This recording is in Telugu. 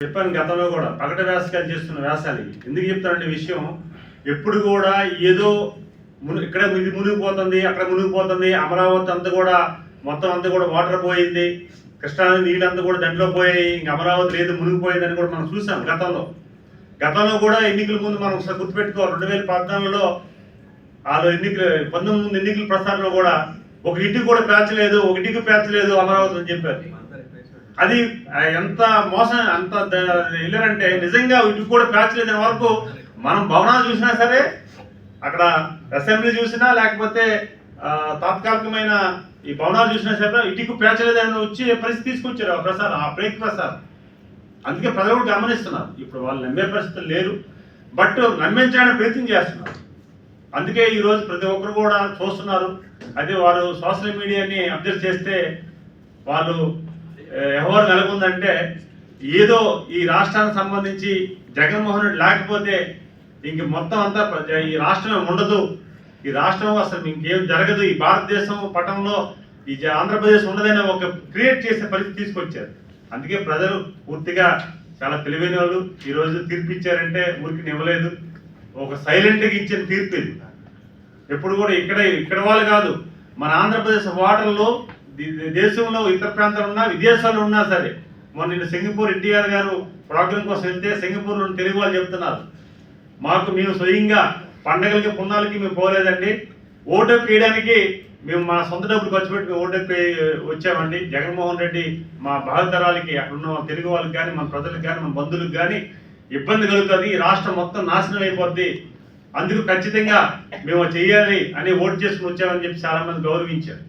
చెప్పాను గతంలో కూడా. పగట వ్యాసకాలు చేస్తున్న వ్యాసాలు ఎందుకు చెప్తానంటే విషయం ఎప్పుడు కూడా ఏదో మును ఇక్కడ ఇది మునిగిపోతుంది అక్కడ మునిగిపోతుంది అమరావతి అంతా కూడా మొత్తం అంతా కూడా వాటర్ పోయింది కృష్ణా నీళ్ళు నీళ్ళంతా కూడా దండలో పోయాయి ఇంక అమరావతి లేదు మునిగిపోయిందని కూడా మనం చూసాం గతంలో. గతంలో కూడా ఎన్నికల ముందు మనం ఒకసారి గుర్తుపెట్టుకోవాలి. రెండు వేల పద్నాలుగులో వాళ్ళు ఎన్నికలు పంతొమ్మిది ముందు ఎన్నికల ప్రచారంలో కూడా ఒక ఇటుకు కూడా పేర్చలేదు ఒక ఇంటికి పేర్చలేదు అమరావతి అని చెప్పారు. అది ఎంత మోసం అంత ద- వెళ్ళారంటే నిజంగా ఇటు కూడా పేర్చలేదని వరకు మనం భవనాలు చూసినా సరే అక్కడ అసెంబ్లీ చూసినా లేకపోతే తాత్కాలికమైన ఈ భవనాలు చూసినా సరే ఇటుకు పేర్చలేదని వచ్చి పరిస్థితి తీసుకొచ్చారు ఆ ప్రసాద్ ఆ బ్రేక్ ప్రసారం అందుకే ప్రజలు కూడా గమనిస్తున్నారు. ఇప్పుడు వాళ్ళు నమ్మే పరిస్థితులు లేరు. బట్ నమ్మించడానికి ప్రయత్నం చేస్తున్నారు. అందుకే ఈరోజు ప్రతి ఒక్కరు కూడా చూస్తున్నారు. అదే వారు సోషల్ మీడియాని అబ్జర్వ్ చేస్తే వాళ్ళు ఏ, ఎవరు నెలకొందంటే ఏదో ఈ రాష్ట్రానికి సంబంధించి జగన్మోహన్ రెడ్డి లేకపోతే ఇంక మొత్తం అంతా ఈ రాష్ట్రమే ఉండదు. ఈ రాష్ట్రం అసలు ఇంకేం జరగదు. ఈ భారతదేశం పటంలో ఈ జ- ఆంధ్రప్రదేశ్ ఉండదని ఒక క్రియేట్ చేసే పరిస్థితి తీసుకొచ్చారు. అందుకే ప్రజలు పూర్తిగా చాలా తెలివైన వాళ్ళు. ఈరోజు తీర్పు ఇచ్చారంటే ఊరికి ఇవ్వలేదు ఒక సైలెంట్గా ఇచ్చిన తీర్పు ఇది. ఎప్పుడు కూడా ఇక్కడ ఇక్కడ వాళ్ళు కాదు. మన ఆంధ్రప్రదేశ్ వాటర్లో దేశంలో ఇతర ప్రాంతాలు ఉన్నా విదేశాల్లో ఉన్నా సరే మొన్న నిన్న సింగపూర్ ఎన్టీఆర్ గారు ప్రాబ్లం కోసం వెళ్తే సింగపూర్లో తెలుగు వాళ్ళు చెప్తున్నారు. మాకు మేము స్వయంగా పండగలకి పున్నాలకి మేము పోలేదండి. ఓటకు వేయడానికి మేము మా సొంత డబ్బులు ఖర్చు పెట్టి మేము వచ్చామండి. జగన్మోహన్ రెడ్డి మా భావితరాలకి అక్కడ ఉన్న తెలుగు వాళ్ళకి కానీ మన ప్రజలకు కానీ మన బంధువులకు కానీ ఇబ్బంది కలుగుతుంది. ఈ రాష్ట్రం మొత్తం నాశనం అయిపోద్ది. అందుకు ఖచ్చితంగా మేము చేయాలి అని ఓటు చేసుకుని వచ్చామని చెప్పి చాలా మంది గౌరవించారు.